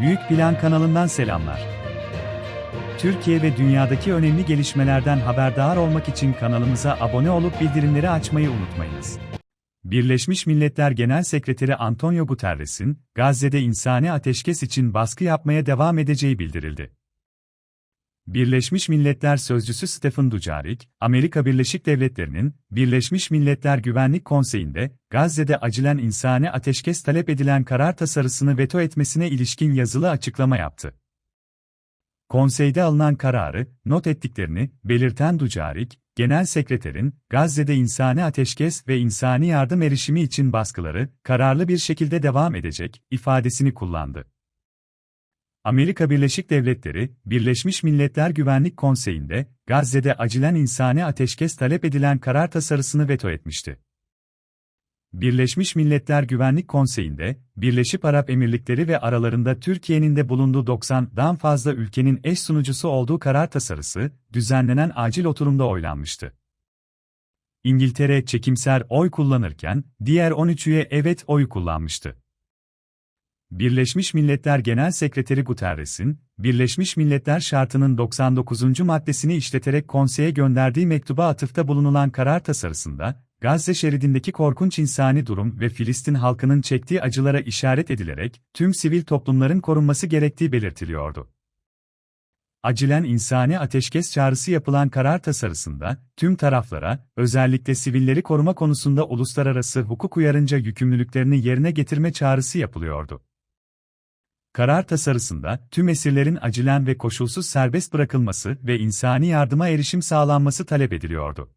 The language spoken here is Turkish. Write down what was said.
Büyük Plan kanalından selamlar. Türkiye ve dünyadaki önemli gelişmelerden haberdar olmak için kanalımıza abone olup bildirimleri açmayı unutmayınız. Birleşmiş Milletler Genel Sekreteri Antonio Guterres'in Gazze'de insani ateşkes için baskı yapmaya devam edeceği bildirildi. Birleşmiş Milletler Sözcüsü Stephen Dujarric, Amerika Birleşik Devletleri'nin Birleşmiş Milletler Güvenlik Konseyi'nde Gazze'de acilen insani ateşkes talep edilen karar tasarısını veto etmesine ilişkin yazılı açıklama yaptı. Konseyde alınan kararı not ettiklerini belirten Dujarric, Genel Sekreterin Gazze'de insani ateşkes ve insani yardım erişimi için baskıları kararlı bir şekilde devam edecek ifadesini kullandı. Amerika Birleşik Devletleri, Birleşmiş Milletler Güvenlik Konseyi'nde Gazze'de acilen insani ateşkes talep edilen karar tasarısını veto etmişti. Birleşmiş Milletler Güvenlik Konseyi'nde, Birleşik Arap Emirlikleri ve aralarında Türkiye'nin de bulunduğu 90'dan fazla ülkenin eş sunucusu olduğu karar tasarısı, düzenlenen acil oturumda oylanmıştı. İngiltere çekimser oy kullanırken, diğer 13 üye evet oy kullanmıştı. Birleşmiş Milletler Genel Sekreteri Guterres'in, Birleşmiş Milletler Şartı'nın 99. maddesini işleterek konseye gönderdiği mektuba atıfta bulunulan karar tasarısında, Gazze şeridindeki korkunç insani durum ve Filistin halkının çektiği acılara işaret edilerek, tüm sivil toplumların korunması gerektiği belirtiliyordu. Acilen insani ateşkes çağrısı yapılan karar tasarısında, tüm taraflara, özellikle sivilleri koruma konusunda uluslararası hukuk uyarınca yükümlülüklerini yerine getirme çağrısı yapılıyordu. Karar tasarısında tüm esirlerin acilen ve koşulsuz serbest bırakılması ve insani yardıma erişim sağlanması talep ediliyordu.